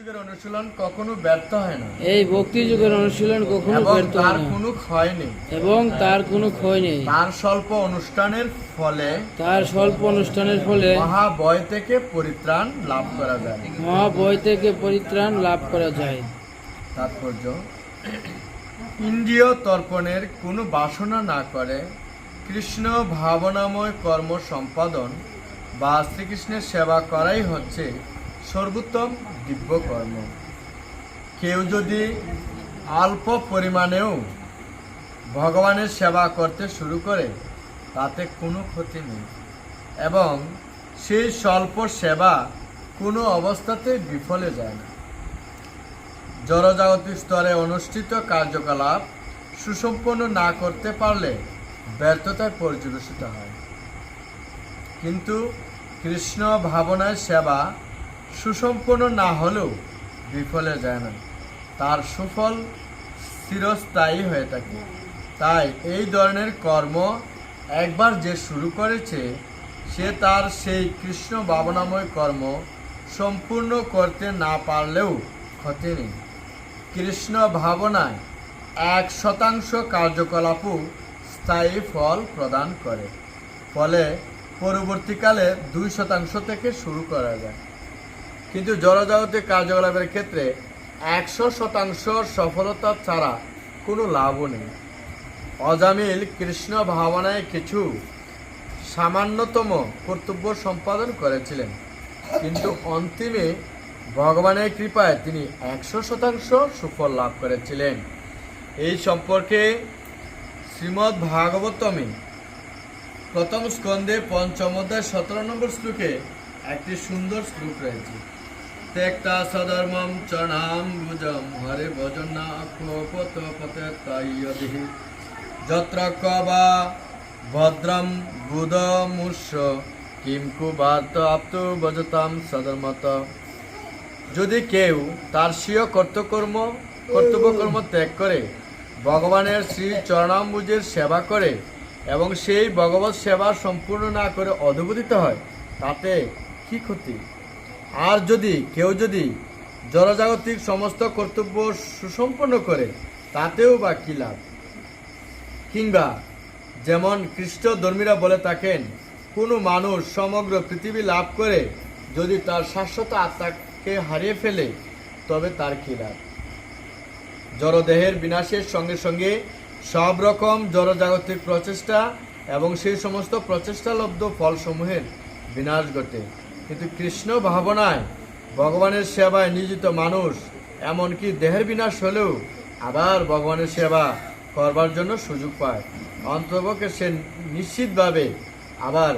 যুগের অনুশীলন কখনো ব্যর্থ হয় না। এই ভক্তি যুগের অনুশীলন কখনো ব্যর্থ তার হয় না। কোনো ক্ষয় নেই। এবং তার কোনো ক্ষয় নেই। তার স্বল্প অনুষ্ঠানের ফলে তার স্বল্প অনুষ্ঠানের ফলে মহাবয় থেকে পরিত্রাণ লাভ করা যায়। মহাবয় থেকে পরিত্রাণ লাভ করা যায়। তাৎপর্য ইন্দ্রিয় তর্পণের কোনো বাসনা না করে কৃষ্ণ ভাবনাময় কর্ম সম্পাদন বা শ্রীকৃষ্ণের সেবা করাই হচ্ছে সর্বোত্তম দিব্য কর্ম কেউ যদি অল্প পরিমাণেও ভগবানের সেবা করতে শুরু করে, তাতে কোনো ক্ষতি নেই। এবং সেই স্বল্প সেবা কোনো অবস্থাতে বিফলে যায় না। জড়জাগতিক স্তরে অনুষ্ঠিত কার্যকলাপ সুসম্পন্ন না করতে পারলে ব্যর্থতায় পর্যবেসিত হয়। কিন্তু কৃষ্ণ ভাবনায় সেবা সুসম্পন্ন না হলেও বিফলে যায় না। তার সুফল চিরস্থায়ী হয়ে থাকে। তাই এই ধরনের কর্ম একবার যে শুরু করেছে, সে তার সেই কৃষ্ণ ভাবনাময় কর্ম সম্পূর্ণ করতে না পারলেও ক্ষতি নেই। কৃষ্ণ ভাবনায় এক শতাংশ কার্যকলাপও স্থায়ী ফল প্রদান করে। ফলে পরবর্তীকালে দুই শতাংশ থেকে শুরু করা যায়। কিন্তু জনজাগতিক কার্যকলাপের ক্ষেত্রে একশো শতাংশ সফলতা ছাড়া কোনো লাভও নেই। অজামিল কৃষ্ণ ভাবনায় কিছু সামান্যতম কর্তব্য সম্পাদন করেছিলেন, কিন্তু অন্তিমে ভগবানের কৃপায় তিনি একশো শতাংশ সুফল লাভ করেছিলেন। এই সম্পর্কে শ্রীমদ্ ভাগবতমে প্রথম স্কন্ধে পঞ্চম অধ্যায় সতেরো নম্বর শ্লোকে একটি সুন্দর শ্লোক রয়েছে। হরে ভজনা পত পতে তৈয়দেহি যত্র কবা ভদ্রম বুধমূর্ষ কিম কুবার্ত আপ্তু ভজতাম সদর্মত। যদি কেউ তার স্বীয় কর্তকর্ম কর্তব্যকর্ম ত্যাগ করে, ভগবানের শ্রী চরণাম্বুজের সেবা করে এবং সেই ভগবত সেবা সম্পূর্ণ না করে অধপতিত হয়, তাতে কি ক্ষতি? আর যদি কেউ যদি জড়জাগতিক সমস্ত কর্তব্য সুসম্পন্ন করে, তাতেও বা কী লাভ? কিংবা যেমন খ্রিস্ট ধর্মীরা বলে থাকেন, কোনো মানুষ সমগ্র পৃথিবী লাভ করে যদি তার শাশ্বত আত্মাকে হারিয়ে ফেলে, তবে তার কী লাভ? জড়দেহের বিনাশের সঙ্গে সঙ্গে সব রকম জড়জাগতিক প্রচেষ্টা এবং সেই সমস্ত প্রচেষ্টালব্ধ ফলসমূহের বিনাশ ঘটে। কিন্তু কৃষ্ণ ভাবনায় ভগবানের সেবায় নিয়োজিত মানুষ এমনকি দেহের বিনাশ হলেও আবার ভগবানের সেবা করবার জন্য সুযোগ পায়। অন্তপক্ষে সে নিশ্চিতভাবে আবার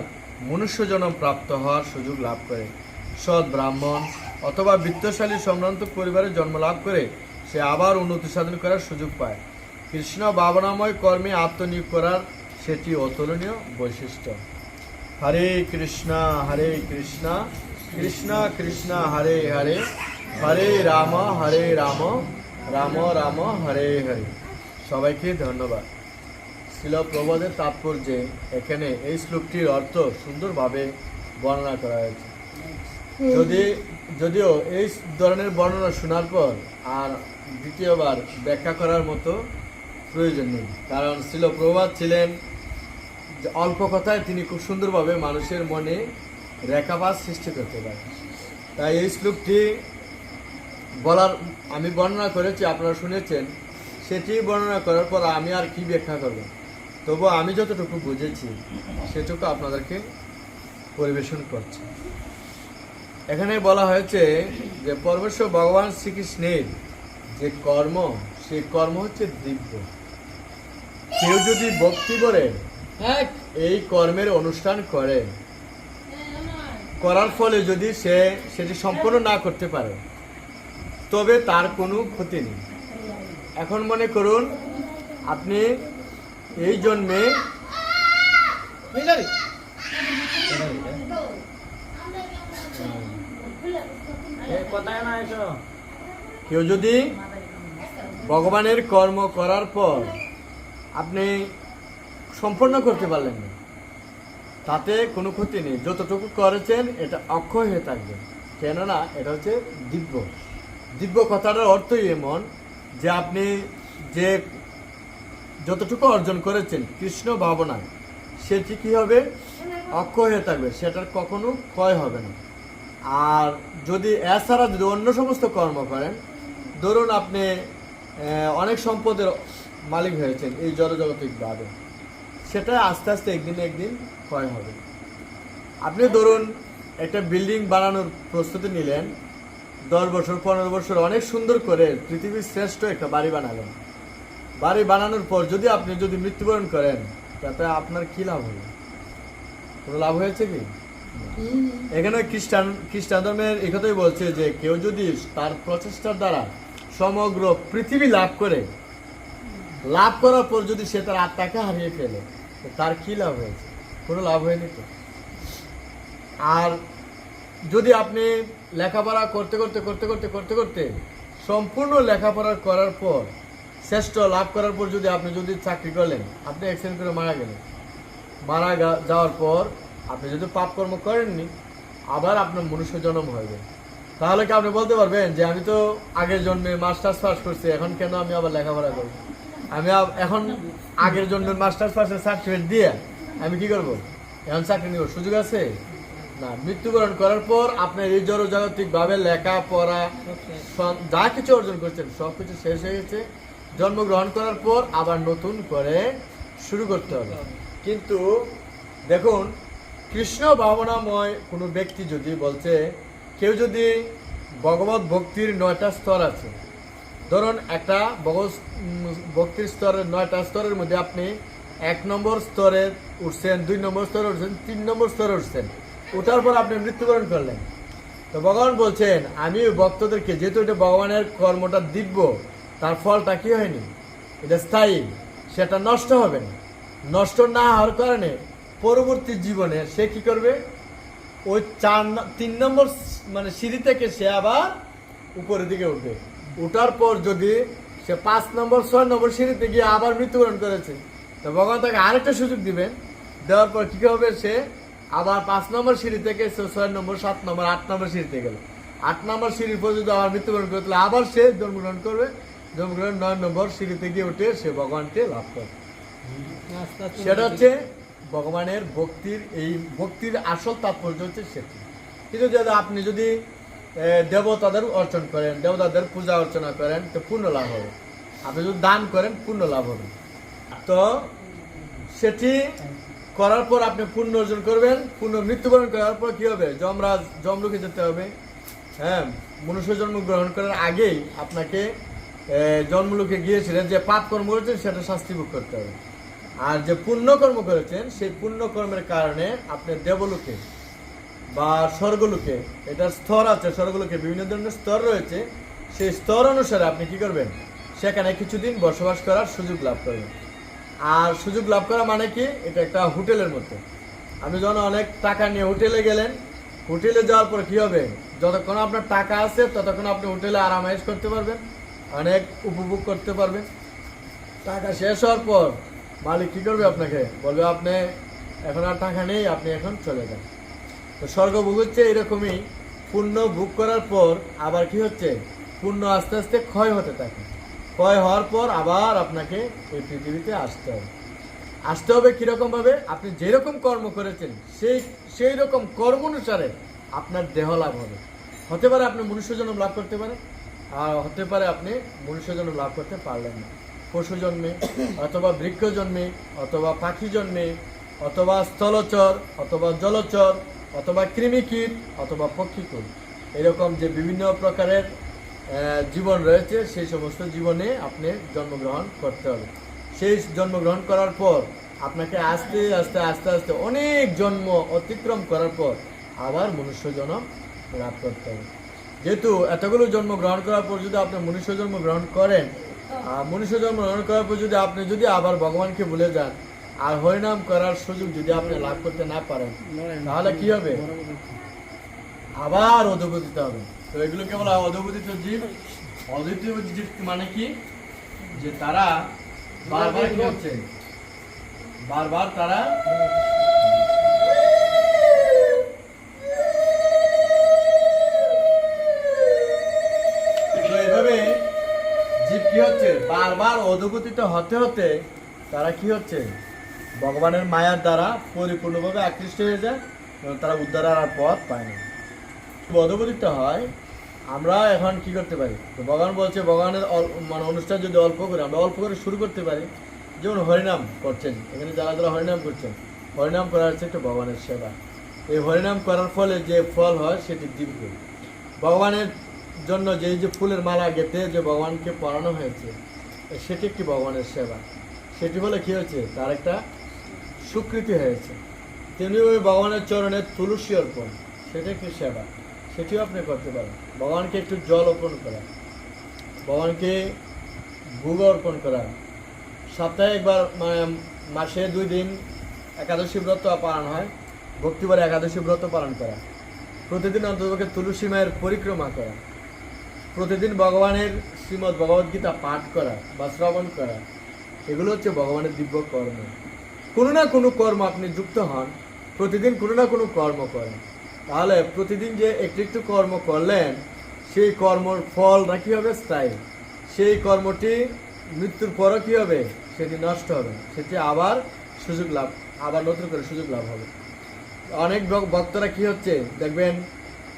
মনুষ্য জন্ম প্রাপ্ত হওয়ার সুযোগ লাভ করে। সৎ ব্রাহ্মণ অথবা বিত্তশালী সম্ভ্রান্ত পরিবারে জন্ম লাভ করে সে আবার উন্নতি সাধন করার সুযোগ পায়। কৃষ্ণ ভাবনাময় কর্মে আত্মনিয়োগ করার সেটি অতুলনীয় বৈশিষ্ট্য। হরে কৃষ্ণ হরে কৃষ্ণ কৃষ্ণ কৃষ্ণ, হরে হরে হরে রাম হরে রাম রাম রাম, হরে হরে। সবাইকে ধন্যবাদ। শিল প্রবাদের তাৎপর্যে এখানে এই শ্লোকটির অর্থ সুন্দরভাবে বর্ণনা করা হয়েছে। যদি, যদিও এই ধরনের বর্ণনা শোনার পর আর দ্বিতীয়বার ব্যাখ্যা করার মতো প্রয়োজন নেই। কারণ শিল প্রভাত ছিলেন যে অল্প কথায় তিনি খুব সুন্দরভাবে মানুষের মনে রেখাপাত সৃষ্টি করতে পারেন। তাই এই শ্লোকটি বলার, আমি বর্ণনা করেছি, আপনারা শুনেছেন। সেটি বর্ণনা করার পর আমি আর কি ব্যাখ্যা করব? তবু আমি যতটুকু বুঝেছি, সেটুকু আপনাদেরকে পরিবেশন করছি। এখানে বলা হয়েছে যে পরমেশ্বর ভগবান শ্রীকৃষ্ণের যে কর্ম, সেই কর্ম হচ্ছে দিব্য। কেউ যদি ভক্তি করে এই কর্মের অনুষ্ঠান করে। করার ফলে যদি সে সেটি সম্পূর্ণ না করতে পারে তবে তার কোনো ক্ষতি নেই। এখন মনে করুন আপনি এই জন্মে কেউ যদি ভগবানের কর্ম করার পর আপনি সম্পন্ন করতে পারলেন না। তাতে কোনো ক্ষতি নেই। যতটুকু করেছেন, এটা অক্ষয় হয়ে থাকবে। কেননা, এটা হচ্ছে দিব্য। দিব্য কথাটার অর্থই এমন যে আপনি যে যতটুকু অর্জন করেছেন, কৃষ্ণ ভাবনায়, সেটি কি হবে? অক্ষয় হয়ে থাকবে। সেটার কখনো ক্ষয় হবে না। আর যদি এছাড়া যদি অন্য সমস্ত কর্ম করেন, ধরুন আপনি অনেক সম্পদের মালিক হয়েছেন এই জড়জগতিকভাবে সেটা আস্তে আস্তে একদিন একদিন ক্ষয় হবে। আপনি ধরুন, একটা বিল্ডিং বানানোর প্রস্তুতি নিলেন, দশ বছর, পনেরো বছর অনেক সুন্দর করে পৃথিবীর শ্রেষ্ঠ একটা বাড়ি বানালেন। বাড়ি বানানোর পর যদি আপনি যদি মৃত্যুবরণ করেন, তাতে আপনার কি লাভ হলো? কোনো লাভ হয়েছে কি? এখানে খ্রিস্টান খ্রিস্টান ধর্মের এই কথাই বলছে যে কেউ যদি তার প্রচেষ্টার দ্বারা সমগ্র পৃথিবী লাভ করে, লাভ করার পর যদি সে তার আত্মাকে হারিয়ে ফেলে তার কি লাভ হয়েছে? কোনো লাভ হয়নি তো। আর যদি আপনি লেখাপড়া করতে করতে করতে করতে করতে করতে সম্পূর্ণ লেখাপড়া করার পর, শ্রেষ্ঠ লাভ করার পর যদি আপনি যদি চাকরি করলেন, আপনি অ্যাক্সিডেন্ট করে মারা গেলেন। মারা যাওয়ার পর আপনি যদি পাপকর্ম করেননি, আবার আপনার মনুষ্য জন্ম হবে। তাহলে কি আপনি বলতে পারবেন যে আমি তো আগের জন্মে মাস্টার্স পাস করছি, এখন কেন আমি আবার লেখাপড়া করব? আমি এখন আগের জন্য মাস্টার্স পাসের সার্টিফিকেট দিয়ে আমি কি করব? এখন চাকরি নিব সুযোগ আছে? না মৃত্যুবরণ করার পর আপনার এই জড়জাগতিক ভাবে লেখাপড়া যা কিছু অর্জন করছেন সব কিছু শেষ হয়ে গেছে। জন্মগ্রহণ করার পর আবার নতুন করে শুরু করতে হবে। কিন্তু দেখুন কৃষ্ণ ভাবনাময় কোনো ব্যক্তি যদি বলছে কেউ যদি ভগবত ভক্তির নয়টা স্তর আছে ধরুন একটা ভক্তির স্তরের নয়টা স্তরের মধ্যে আপনি এক নম্বর স্তরে উঠছেন, দুই নম্বর স্তরে উঠছেন, তিন নম্বর স্তরে উঠছেন। ওঠার পর আপনি মৃত্যুবরণ করলেন। তো ভগবান বলছেন, আমি ভক্তদেরকে যেহেতু এটা ভগবানের কর্মটা দিব্য, তার ফলটা কি হয়নি? এটা স্থায়ী, সেটা নষ্ট হবে না। নষ্ট না হওয়ার কারণে পরবর্তী জীবনে সে কি করবে? ওই চার তিন নম্বর মানে সিঁড়ি থেকে সে আবার উপরের দিকে উঠবে। উঠার পর যদি সে পাঁচ নম্বর, ছয় নম্বর সিঁড়িতে গিয়ে আবার মৃত্যুবরণ করেছে, তো ভগবান তাকে আরেকটা সুযোগ দিবেন। দেওয়ার পর কি হবে সে? আবার পাঁচ নম্বর সিঁড়ি থেকে সে ছয় নম্বর, সাত নম্বর, আট নম্বর সিঁড়িতে গেল। আট নম্বর সিঁড়ির পর যদি আবার মৃত্যুবরণ করে, তাহলে আবার সে জন্মগ্রহণ করবে। জন্মগ্রহণ নয় নম্বর সিঁড়িতে গিয়ে উঠে সে ভগবানকে লাভ করবে সেটা হচ্ছে ভগবানের ভক্তির, এই ভক্তির আসল তাৎপর্য হচ্ছে সেটি। কিন্তু যদি আপনি যদি দেবতাদের অর্চন করেন, দেবতাদের পূজা অর্চনা করেন, তো পূর্ণ লাভ হবে। আপনি যদি দান করেন পূর্ণ লাভ হবে। তো সেটি করার পর আপনি পূর্ণ অর্জন করবেন পূর্ণ মৃত্যুবরণ করার পর কি হবে? যমরাজ, যমলোকে যেতে হবে। হ্যাঁ মনুষ্য জন্ম গ্রহণ করার আগেই আপনাকে জন্মলোকে গিয়েছিলেন, যে পাপ কর্ম করেছেন, সেটা শাস্তি ভোগ করতে হবে। আর যে পুণ্যকর্ম করেছেন, সেই পুণ্যকর্মের কারণে আপনি দেবলোকে বা স্বর্গলোকে, এটার স্তর আছে, স্বর্গলোকে বিভিন্ন ধরনের স্তর রয়েছে, সেই স্তর অনুসারে আপনি কি করবেন? সেখানে কিছুদিন বসবাস করার সুযোগ লাভ করবেন। আর সুযোগ লাভ করা মানে কি? এটা একটা হোটেলের মতো আপনি যখন অনেক টাকা নিয়ে হোটেলে গেলেন, হোটেলে যাওয়ার পর কী হবে? যতক্ষণ আপনার টাকা আছে, ততক্ষণ আপনি হোটেলে আরামাইশ করতে পারবেন, অনেক উপভোগ করতে পারবেন। টাকা শেষ হওয়ার পর মালিক কী করবে আপনাকে? বলবে, আপনি এখন আর টাকা নেই, আপনি এখন চলে যান। তো স্বর্গভোগ হচ্ছে এরকমই, পুণ্য ভোগ করার পর আবার কি হচ্ছে? পুণ্য আস্তে আস্তে ক্ষয় হতে থাকে। ক্ষয় হওয়ার পর আবার আপনাকে এই পৃথিবীতে আসতে হবে। আসতে হবে কীরকম ভাবে আপনি যেরকম কর্ম করেছেন, সেই সেই রকম কর্ম অনুসারে আপনার দেহ লাভ হবে। হতে পারে আপনি মনুষ্য জন্ম লাভ করতে পারেন, আর হতে পারে আপনি মনুষ্য জন্ম লাভ করতে পারলেন না। পশু জন্মে, অথবা বৃক্ষ জন্মে, অথবা পাখি জন্মে, অথবা স্থলচর, অথবা জলচর অথবা কৃমিকীট অথবা পক্ষীকুল এরকম যে বিভিন্ন প্রকারের জীবন রয়েছে, সেই সমস্ত জীবনে আপনি জন্মগ্রহণ করতে হবে। সেই জন্মগ্রহণ করার পর, আপনাকে আস্তে আস্তে আস্তে আস্তে অনেক জন্ম অতিক্রম করার পর আবার মনুষ্য জন্ম লাভ করতে হবে। যেহেতু এতগুলো জন্ম গ্রহণ করার পর যদি আপনি মনুষ্য জন্ম গ্রহণ করেন মনুষ্য জন্ম গ্রহণ করার পর যদি আপনি যদি আবার ভগবানকে ভুলে যান আর হরিনাম করার সুযোগ যদি আপনি লাভ করতে না পারেন, তাহলে কি হবে? আবার অধপতিত হবে। তো এগুলো কেবল অধপতিত জীব অদ্বিতীয় জীব মানে কি? যে তারা বারবার কি হচ্ছে বারবার তারা জীব কি হচ্ছে? বারবার অধগতিত হতে হতে তারা কি হচ্ছে? ভগবানের মায়ার দ্বারা পরিপূর্ণভাবে আকৃষ্ট হয়ে যায়, এবং তারা উদ্ধার আর পথ পায় না। অধগতিত হয়, আমরা এখন কি করতে পারি? তো ভগবান বলছে, ভগবানের মানে অনুষ্ঠান যদি অল্প করে, আমরা অল্প করে শুরু করতে পারি। যেমন হরিনাম করছেন, এখানে যারা যারা হরিনাম করছেন, হরিনাম করা হচ্ছে একটা ভগবানের সেবা। এই হরিনাম করার ফলে যে ফল হয়, সেটি দিব্য। ভগবানের জন্য যে যে ফুলের মালা গেঁথে যে ভগবানকে পড়ানো হয়েছে, সেটি একটি ভগবানের সেবা। সেটি বলে কি হয়েছে? তার একটা স্বীকৃতি হয়েছে। তেমনি ওই ভগবানের চরণে তুলসী অর্পণ। সেটা একটি সেবা? সেটিও আপনি করতে পারেন। ভগবানকে একটু জল অর্পণ করা ভগবানকে ভোগ অর্পণ করা সপ্তাহে একবার মানে মাসে দুই দিন একাদশী ব্রত পালন হয়। ভক্তিবার একাদশী ব্রত পালন করা প্রতিদিন অন্ততপক্ষে তুলসী মায়ের পরিক্রমা করা প্রতিদিন ভগবানের শ্রীমদ্ ভগবদ্গীতা পাঠ করা বা শ্রবণ করা এগুলো হচ্ছে ভগবানের দিব্য কর্ম। কোনো না কোনো কর্ম আপনি যুক্ত হন, প্রতিদিন কোনো না কোনো কর্ম করেন। তাহলে প্রতিদিন যে একটু একটু কর্ম করলেন, সেই কর্মর ফল না কী হবে? স্থায়ী। সেই কর্মটি মৃত্যুর পরও কী হবে? সেটি নষ্ট হবে। সেটি আবার সুযোগ লাভ, আবার নতুন করে সুযোগ লাভ হবে। অনেক ভক- ভক্তরা কি হচ্ছে? দেখবেন,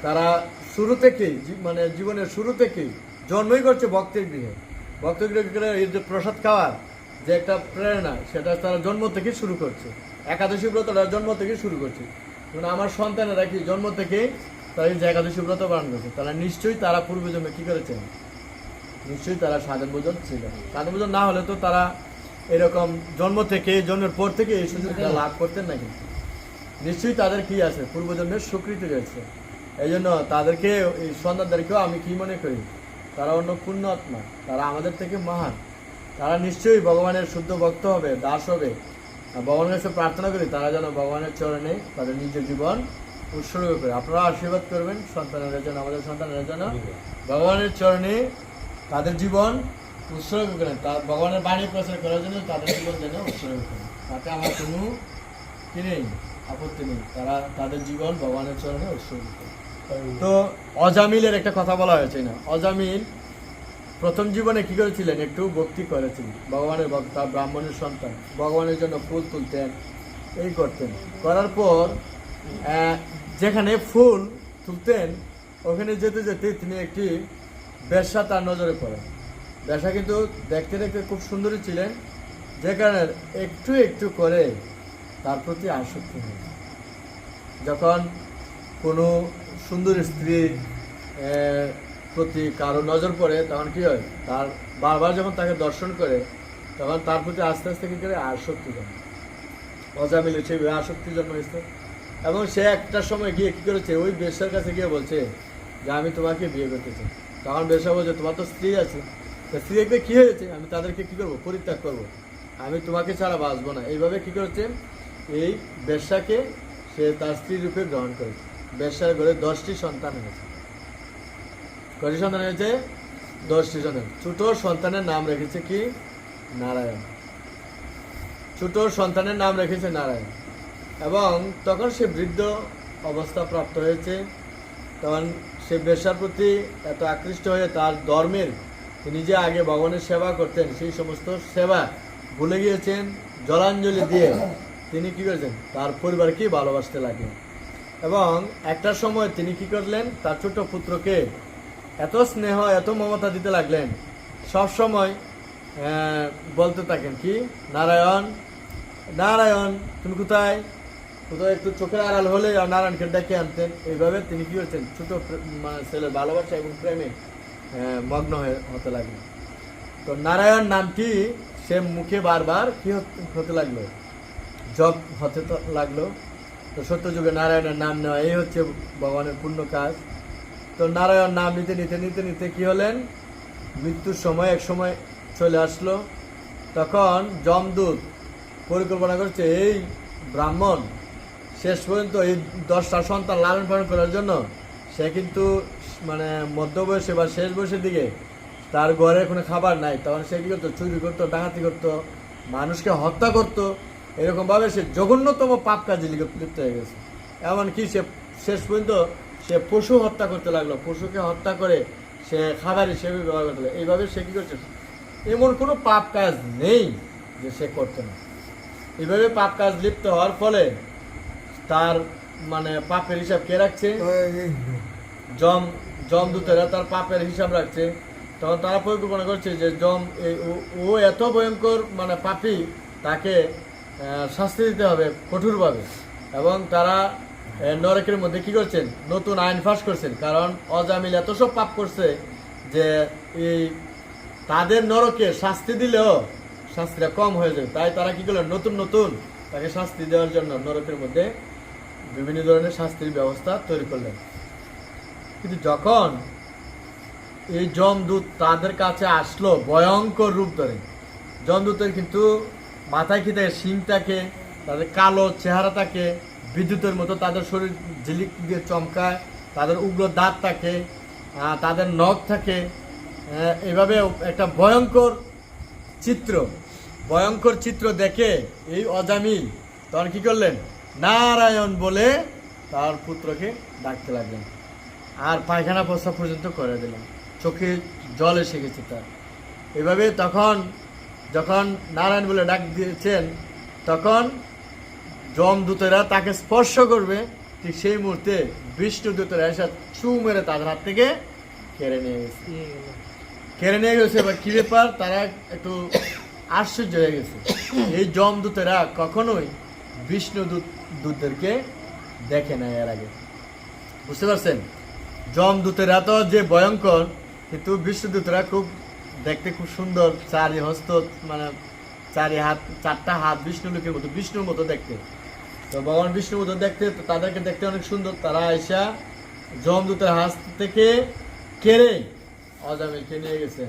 তারা শুরু থেকেই মানে জীবনের শুরু থেকেই জন্মই করছে ভক্তের গৃহে। ভক্তের গৃহে এই যে প্রসাদ খাওয়ার যে একটা প্রেরণা, সেটা তারা জন্ম থেকে শুরু করছে। একাদশী ব্রতটা জন্ম থেকে শুরু করছে। মানে আমার সন্তানেরা কি, জন্ম থেকেই তারা যে একাদশী ব্রত পালন করছে, তারা নিশ্চয়ই তারা পূর্বজন্মে কি করেছেন? নিশ্চয়ই তারা সাধন ভোজন ছিল। সাধন ভোজন না হলে তো তারা এরকম জন্ম থেকে, জন্মের পর থেকে এই সুযোগটা লাভ করতেন না কিন্তু। নিশ্চয়ই তাদের কি আছে? পূর্বজন্মের স্বীকৃতি রয়েছে। এই জন্য তাদেরকে, এই সন্তানদেরকেও আমি কি মনে করি? তারা অন্য পূর্ণ আত্মা, তারা আমাদের থেকে মহান। তারা নিশ্চয়ই ভগবানের শুদ্ধ ভক্ত হবে, দাস হবে। ভগবানের কাছে প্রার্থনা করি, তারা যেন ভগবানের চরণে তাদের নিজের জীবন উৎসর্গ করে। আপনারা আশীর্বাদ করবেন, সন্তানেরা যেন আমাদের সন্তানেরা যেন ভগবানের চরণে তাদের জীবন উৎসর্গ করেন তার ভগবানের বাণী প্রচার করার জন্য তাদের জীবন যেন উৎসর্গ করেন তাতে আমার কোনো কি নেই, আপত্তি নেই। তারা তাদের জীবন ভগবানের চরণে উৎসর্গ করে। তো অজামিলের একটা কথা বলা হয়েছে না? অজামিল প্রথম জীবনে কি করেছিলেন? একটু ভক্তি করেছিলেন ভগবানের ভক্ত, ব্রাহ্মণের সন্তান। ভগবানের জন্য ফুল তুলতেন, এই করতেন। করার পর যেখানে ফুল তুলতেন, ওখানে যেতে যেতে তিনি একটি বেশ্যা তার নজরে পড়েন। বেশ্যা কিন্তু দেখতে দেখতে খুব সুন্দরী ছিলেন, যে কারণে একটু একটু করে তার প্রতি আসক্তি হয় যখন কোনো সুন্দর স্ত্রী প্রতি কারও নজর পড়ে, তখন কি হয়? তার বারবার যখন তাকে দর্শন করে, তখন তার প্রতি আস্তে আস্তে কী করে? আসক্তি জন্ম অজামিল সেই আসক্তি জন্মাইছে। এবং সে একটা সময় গিয়ে কী করেছে? ওই বেশ্যার কাছে গিয়ে বলছে যে, আমি তোমাকে বিয়ে করতে চাই। তখন বেশ্যা বলছে, তোমার তো স্ত্রী আছে। তা স্ত্রী একবার কি হয়েছে? আমি তাদেরকে কী করব? পরিত্যাগ করব। আমি তোমাকে ছাড়া বাঁচবো না। এইভাবে কী করেছে? এই বেশ্যাকে সে তার স্ত্রী রূপে গ্রহণ করেছে। বেশ্যার ঘরে দশটি সন্তান হয়েছে কয়টি সন্তান হয়েছে দশটি সন্তান। ছোট সন্তানের নাম রেখেছে কি? নারায়ণ। ছোট সন্তানের নাম রেখেছে নারায়ণ। এবং তখন সে বৃদ্ধ অবস্থা প্রাপ্ত হয়েছে। তখন সে বেশ্যার প্রতি এত আকৃষ্ট হয়ে তার ধর্মের, তিনি যে আগে ভগবানের সেবা করতেন, সেই সমস্ত সেবা ভুলে গিয়েছেন, জলাঞ্জলি দিয়ে তিনি কি করেছেন? তার পরিবারকে ভালোবাসতে লাগলেন। এবং একটা সময় তিনি কি করলেন? তার ছোট পুত্রকে এত স্নেহ, এত মমতা দিতে লাগলেন। সব সময় বলতে থাকেন, কি? নারায়ণ নারায়ণ, তুমি কোথায়? কোথাও একটু চোখের আড়াল হলে নারায়ণকে ডেকে আনতেন। এইভাবে তিনি কি করছেন ছোট মানে ছেলের ভালোবাসা এবং প্রেমে মগ্ন হয়ে হতে লাগলেন। তো নারায়ণ নামটি সে মুখে বারবার কি হতে- লাগল? জপ হতে লাগল। তো সত্য যুগে নারায়ণের নাম নেওয়া, এই হচ্ছে ভগবানের পূর্ণ কাজ। তো নারায়ণ নাম নিতে নিতে নিতে নিতে কি হলেন? মৃত্যুর সময় এক সময় চলে আসলো। তখন যমদূত পরিকল্পনা করছে, এই ব্রাহ্মণ, শেষ পর্যন্ত এই দশটা সন্তান লালন পালন করার জন্য সে কিন্তু মানে মধ্য বয়সে বা শেষ বয়সের দিকে তার ঘরে কোনো খাবার নাই। তখন সে কী করতো? চুরি করতো, ডাকাতি করতো, মানুষকে হত্যা করতো। এরকমভাবে সে জঘন্যতম পাপ কাজে লিপ্ত হয়ে গেছে। এমনকি সে শেষ পর্যন্ত সে পশু হত্যা করতে লাগল পশুকে হত্যা করে সে খাবার হিসেবে ব্যবহার করতে লাগল। এইভাবে সে কী করছে? এমন কোনো পাপ কাজ নেই যে সে করতো না। এইভাবে পাপ কাজ লিপ্ত হওয়ার ফলে তার মানে পাপের হিসাব কে রাখছে? জম জমদূতেরা তার পাপের হিসাব রাখছে। তখন তারা পরিকল্পনা করছে যে জম এই ও- এত ভয়ঙ্কর মানে পাপি তাকে শাস্তি দিতে হবে কঠোরভাবে। এবং তারা নরকের মধ্যে কি করছেন? নতুন আইন ফাঁস করছেন। কারণ অজামিল এত সব পাপ করছে যে এই তাদের নরকে শাস্তি দিলেও শাস্তিটা কম হয়ে যাবে। তাই তারা কি করলেন? নতুন নতুন তাকে শাস্তি দেওয়ার জন্য নরকের মধ্যে বিভিন্ন ধরনের শাস্তির ব্যবস্থা তৈরি করলেন। কিন্তু যখন এই যমদূত তাদের কাছে আসলো ভয়ঙ্কর রূপ ধরে, যমদূতের কিন্তু মাথায় কি থাকে? শিং থাকে, তাদের কালো চেহারা থাকে বিদ্যুতের মতো তাদের শরীর ঝিলিক দিয়ে চমকায়, তাদের উগ্র দাঁত থাকে তাদের নখ থাকে এভাবে একটা ভয়ঙ্কর চিত্র ভয়ঙ্কর চিত্র দেখে এই অজামিল তখন কী করলেন? নারায়ণ বলে তার পুত্রকে ডাকতে লাগলেন। আর পায়খানা প্রস্তাব পর্যন্ত করে দিলেন। চোখে জল এসে গেছে তার। এভাবে তখন, যখন নারায়ণ বলে ডাক দিয়েছেন, তখন যমদূতেরা তাকে স্পর্শ করবে ঠিক সেই মুহূর্তে বিষ্ণু দূতেরা এসে চু মেরে তাদের হাত থেকে কেড়ে নিয়ে গেছে। কেড়ে নিয়ে গেছে এবার কি ব্যাপার? তারা একটু আশ্চর্য হয়ে গেছে। এই যমদূতেরা কখনোই বিষ্ণু দূত দূতদেরকে দেখে না এর আগে। বুঝতে পারছেন? যমদূতেরা তো যে ভয়ঙ্কর কিন্তু বিষ্ণুদূতেরা খুব দেখতে খুব সুন্দর। চারি হস্ত মানে চারি হাত চারটা হাত বিষ্ণু লোকের মতো বিষ্ণুর মতো দেখতে। তো ভগবান বিষ্ণুর মতো দেখতে, তাদেরকে দেখতে অনেক সুন্দর। তারা এসা যমদূতের হাত থেকে কেড়ে অজামিলকে নিয়ে গেছেন।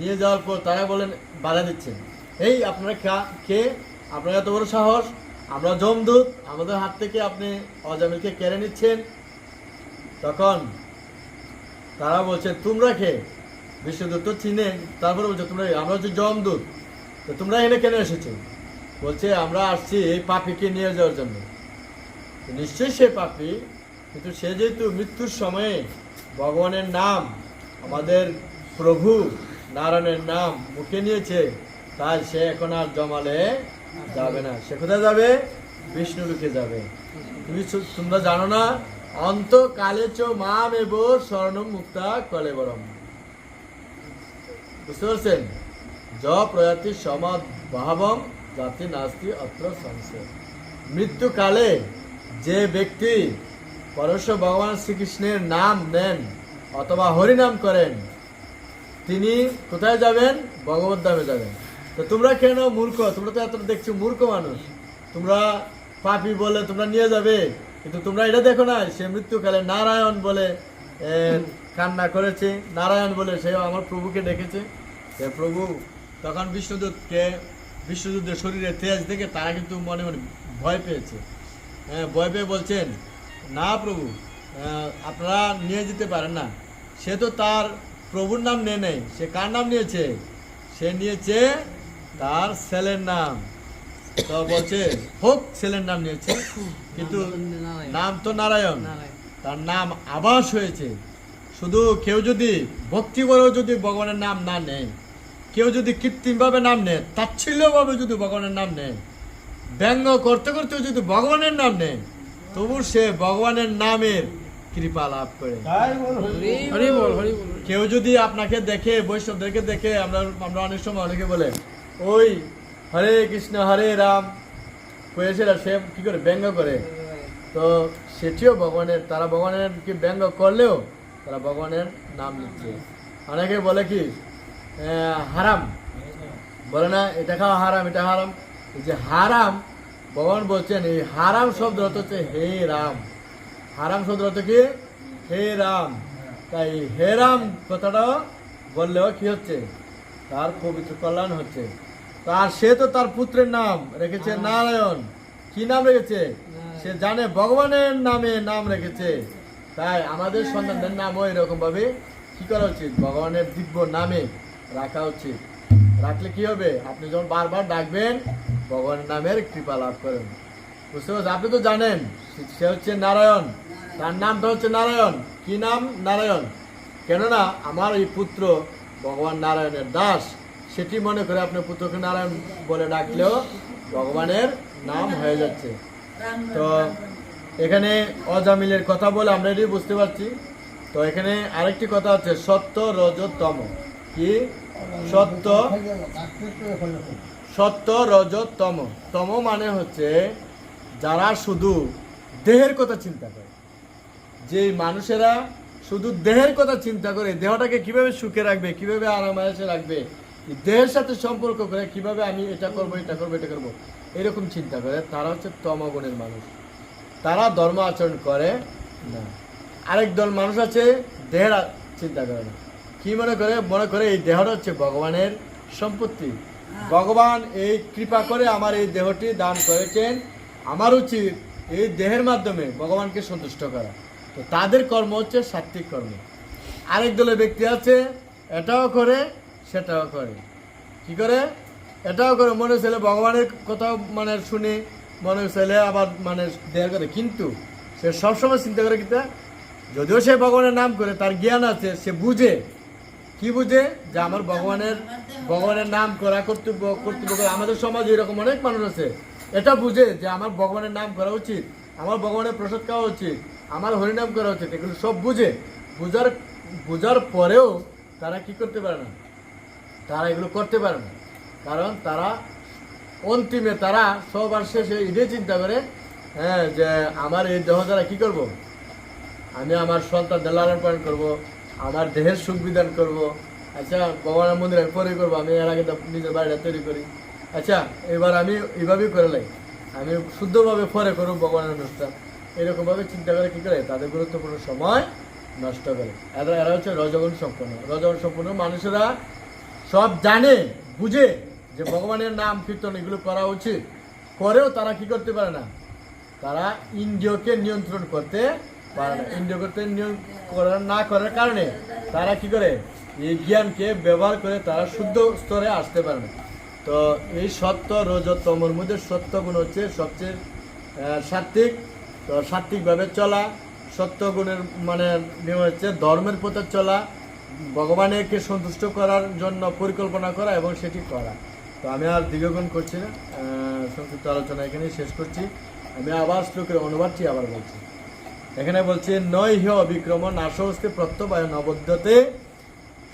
নিয়ে যাওয়ার পর তারা বলেন, বাধা দিচ্ছেন। এই, আপনারা কা- আপনার এত বড় সাহস? আমরা যমদূত আমাদের হাত থেকে আপনি অজামিলকে কেড়ে নিচ্ছেন। তখন তারা বলছে, তোমরা কে? বিষ্ণুদূত তো চিনে তারপরে বলছে, তোমরা আমরা হচ্ছে যমদূত তো তোমরা এখানে কেন এসেছ? বলছে, আমরা আসছি এই পাপিকে নিয়ে যাওয়ার জন্য। নিশ্চয়ই সে পাপি, কিন্তু সে যেহেতু মৃত্যুর সময়ে ভগবানের নাম, আমাদের প্রভু নারায়ণের নাম মুখে নিয়েছে, তাই সে এখন আর জমালে যাবে না। সে কোথায় যাবে? বিষ্ণু লোকে যাবে। তুমি তোমরা জানো না, অন্তকালে চ মাম এব স্বর্ণ মুক্তা কলেবরম। বুঝতে পারছেন? জ প্রয়াতি সমাদ ভাবম জাতি নাস্তি অত্র সংশয়। মৃত্যুকালে যে ব্যক্তি পরশ ভগবান শ্রীকৃষ্ণের নাম নেন অথবা হরিনাম করেন, তিনি কোথায় যাবেন? ভগবত ধামে যাবেন। তো তোমরা কেন মূর্খ? তোমরা তো এত দেখছ মূর্খ মানুষ। তোমরা পাপি বলে তোমরা নিয়ে যাবে, কিন্তু তোমরা এটা দেখো না, সে মৃত্যুকালে নারায়ণ বলে কান্না করেছে। নারায়ণ বলে সে আমার প্রভুকে ডেকেছে। সে প্রভু, তখন বিষ্ণুদূতকে বিষ্ণুদূতের শরীরে তেজ দেখে তারা কিন্তু মনে মনে ভয় পেয়েছে। হ্যাঁ ভয় পেয়ে বলছেন না প্রভু আপনারা নিয়ে যেতে পারেন না। সে তো তার প্রভুর নাম নেয় নেই। সে কার নাম নিয়েছে? সে নিয়েছে তার ছেলের নাম। তো বলছে হোক ছেলের নাম নিয়েছে কিন্তু নাম তো নারায়ণ। তার নাম আবাস হয়েছে। শুধু কেউ যদি ভক্তি করেও যদি ভগবানের নাম না নেয় কেউ যদি কৃত্রিমভাবে নাম নেয় তাচ্ছিল্যভাবে যদি ভগবানের নাম নেয় ব্যঙ্গ করতে করতেও যদি ভগবানের নাম নেয় তবু সে ভগবানের নামের কৃপা লাভ করে। কেউ যদি আপনাকে দেখে বৈষ্ণবদেরকে দেখে আমরা আমরা অনেক সময় অনেকে বলে ওই হরে কৃষ্ণ হরে রাম। কয়েছিল সে কি করে? ব্যঙ্গ করে। তো সেটিও ভগবানের তারা ভগবানের কি ব্যঙ্গ করলেও তারা ভগবানের নাম নিচ্ছে। অনেকে বলে কি হারাম। বলে না এটা খাওয়া হারাম এটা হারাম। এই যে হারাম ভগবান বলছেন এই হারাম শব্দ হচ্ছে হে রাম হারাম শব্দ অর্থ কি? হে রাম তাই হে রাম কথাটাও বললেও কি হচ্ছে? তার পবিত্র কল্যাণ হচ্ছে। তার সে তো তার পুত্রের নাম রেখেছে নারায়ণ। কি নাম রেখেছে? সে জানে ভগবানের নামে নাম রেখেছে। তাই আমাদের সন্তানদের নামও এরকম ভাবে কি করা উচিত? ভগবানের দিব্য নামে। রাখা উচিত। রাখলে কি হবে? আপনি যখন বারবার ডাকবেন, ভগবানের নামের কৃপা লাভ করেন। বুঝতে পারছেন? আপনি তো জানেন, সে হচ্ছে নারায়ণ। তার নামটা হচ্ছে নারায়ণ। কি নাম? নারায়ণ। কেননা আমার এই পুত্র ভগবান নারায়ণের দাস, সেটি মনে করে আপনি পুত্রকে নারায়ণ বলে ডাকলেও ভগবানের নাম হয়ে যাচ্ছে। তো এখানে অজামিলের কথা বলে আমরা এটি বুঝতে পারছি। তো এখানে আরেকটি কথা হচ্ছে সত্য রজতম কি? সত্য। সত্য রজত তম তম মানে হচ্ছে যারা শুধু দেহের কথা চিন্তা করে। যে মানুষেরা শুধু দেহের কথা চিন্তা করে, দেহটাকে কীভাবে সুখে রাখবে, কীভাবে আরামায়াসে রাখবে দেহের সাথে সম্পর্ক করে কীভাবে আমি এটা করব, এটা করব এটা করব, এরকম চিন্তা করে, তারা হচ্ছে তমগুণের মানুষ। তারা ধর্ম আচরণ করে না। আরেক দল মানুষ আছে, দেহের চিন্তা করে না। কি মনে করে? মনে করে এই দেহটা হচ্ছে ভগবানের সম্পত্তি। ভগবান এই কৃপা করে আমার এই দেহটি দান করেছেন। আমার উচিত এই দেহের মাধ্যমে ভগবানকে সন্তুষ্ট করা। তো তাদের কর্ম হচ্ছে সাত্বিক কর্ম। আরেক দলের ব্যক্তি আছে এটাও করে সেটাও করে। কি করে? এটাও করে। মনে ছেলে ভগবানের কথা মানে শুনে মনে ছেলে আবার মানে দেয়ার করে। কিন্তু সে সবসময় চিন্তা করে কিন্তু যদিও সে ভগবানের নাম করে তার জ্ঞান আছে সে বুঝে কি বুঝে? যে আমার ভগবানের ভগবানের নাম করা কর্তব্য কর্তব্য করা আমাদের সমাজে এরকম অনেক মানুষ আছে। এটা বুঝে যে আমার ভগবানের নাম করা উচিত। আমার ভগবানের প্রসাদ খাওয়া উচিত। আমার হরিনাম করা উচিত। এগুলো সব বুঝে। বুঝার বুঝার পরেও তারা কি করতে পারে না? তারা এগুলো করতে পারে না। কারণ তারা অন্তিমে তারা সবার শেষে এটাই চিন্তা করে হ্যাঁ যে আমার এই দেহ দ্বারা কী করব? আমি আমার সন্তানদের লালন পালন করব। আমার দেহের সুখ বিধান করব। আচ্ছা ভগবানের মন্দির আমি পরে করব, আমি এর আগে নিজের বাড়িটা তৈরি করি। আচ্ছা এবার আমি এইভাবেই করে লাই। আমি শুদ্ধভাবে পরে করব ভগবানের অনুষ্ঠান। এরকমভাবে চিন্তা করে কী করে? তাদের গুরুত্বপূর্ণ সময় নষ্ট করে। এরা এরা হচ্ছে রজগুণ সম্পন্ন। রজগুণ সম্পন্ন মানুষেরা সব জানে, বুঝে যে ভগবানের নাম, কীর্তন এগুলো করা উচিত। করেও তারা কি করতে পারে না? তারা ইন্দ্রিয়কে নিয়ন্ত্রণ করতে ইন্দ্রিয় করতে নিয়ন- করার, না করার কারণে তারা কি করে? এই জ্ঞানকে ব্যবহার করে তারা শুদ্ধ স্তরে আসতে পারে না। তো এই সত্য রজতমর মধ্যে সত্য গুণ হচ্ছে সবচেয়ে সাত্বিক তো সাত্বিকভাবে চলা, সত্য গুণের মানে নিয়ম হচ্ছে ধর্মের পথে চলা, ভগবানকে সন্তুষ্ট করার জন্য পরিকল্পনা করা এবং সেটি করা। তো আমি আর দীর্ঘক্ষণ করছি না সংক্ষিপ্ত আলোচনা এখানেই শেষ করছি। আমি আবার শ্লোকের অনুবাদটি আবার বলছি। এখানে বলছে, নয় হ বিক্রম নাশস্তে প্রত্যবায় নবদ্যতে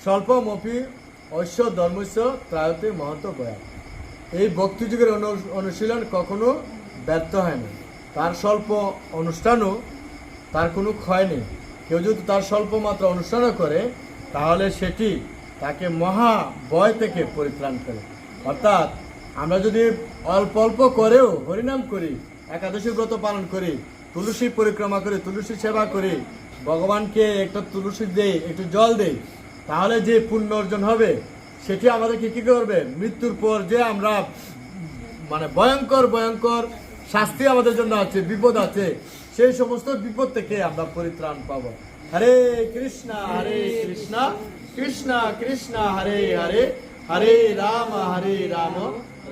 স্বল্পমপি ঐশ্য ধর্মস্য ত্রায়তে মহত্ব বয়া এই ভক্তিযুগের অনু- অনুশীলন কখনো ব্যর্থ হয় না। তার স্বল্প অনুষ্ঠানও তার কোনো ক্ষয় নেই। কেউ যদি তার স্বল্প মাত্রা অনুষ্ঠানও করে, তাহলে সেটি তাকে মহা ভয় থেকে পরিত্রাণ করে। অর্থাৎ আমরা যদি অল্প অল্প করেও হরিনাম করি, একাদশী ব্রত পালন করি তুলসী পরিক্রমা করে, তুলসী সেবা করি ভগবানকে একটা তুলসী দেই, একটু জল দেই, তাহলে যে পুণ্য অর্জন হবে, সেটি আমাদেরকে কি করবে? মৃত্যুর পর যে আমরা মানে ভয়ঙ্কর ভয়ঙ্কর শাস্তি আমাদের জন্য আছে, বিপদ আছে, সেই সমস্ত বিপদ থেকে আমরা পরিত্রাণ পাবো। হরে কৃষ্ণ হরে কৃষ্ণ কৃষ্ণ কৃষ্ণ, হরে হরে হরে রাম হরে রাম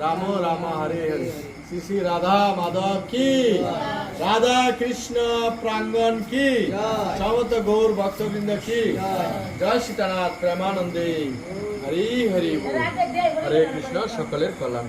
রাম রাম, হরে হরে। শ্রী শ্রী রাধা মাধব কি রাধা কৃষ্ণ প্রাঙ্গন কি সমত গৌর ভক্তবৃন্দ কি জয় সীতানাথ প্রেমানন্দে হরি হরি। হরে কৃষ্ণ, সকলের কল্যাণ।